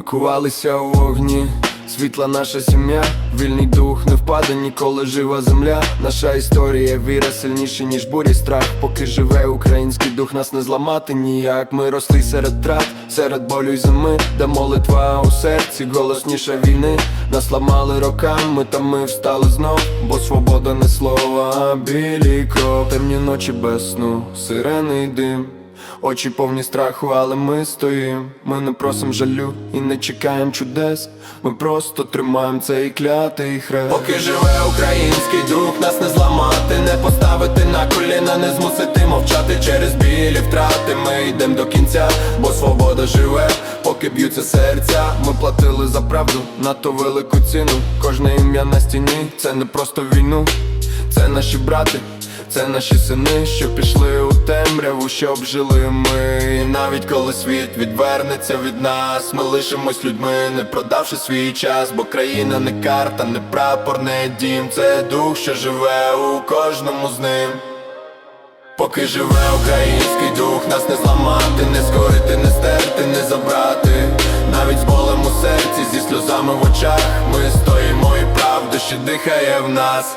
Ховалися у вогні, світла наша сім'я, вільний дух не впаде, ніколи жива земля. Наша історія, віра сильніше, ніж бурі страх. Поки живе український дух, нас не зламати ніяк. Ми росли серед трат, серед болю й зими, де молитва у серці, голосніша війни. Нас ламали роками, та ми встали знов, бо свобода не слово, а білі кров. Темні ночі без сну, сирени й дим. Очі повні страху, але ми стоїм. Ми не просим жалю і не чекаємо чудес. Ми просто тримаємо цей клятий хрест. Поки живе український дух, нас не зламати, не поставити на коліна, не змусити мовчати через білі втрати. Ми йдемо до кінця, бо свобода живе, поки б'ються серця. Ми платили за правду надто велику ціну. Кожне ім'я на стіні, це не просто війну, це наші брати. Це наші сини, що пішли у темряву, щоб жили ми. І навіть коли світ відвернеться від нас, ми лишимось людьми, не продавши свій час, бо країна не карта, не прапор, не дім. Це дух, що живе у кожному з ним. Поки живе український дух, нас не зламати, не скорити, не стерти, не забрати. Навіть з болем у серці, зі сльозами в очах. Ми стоїмо і правда, що дихає в нас.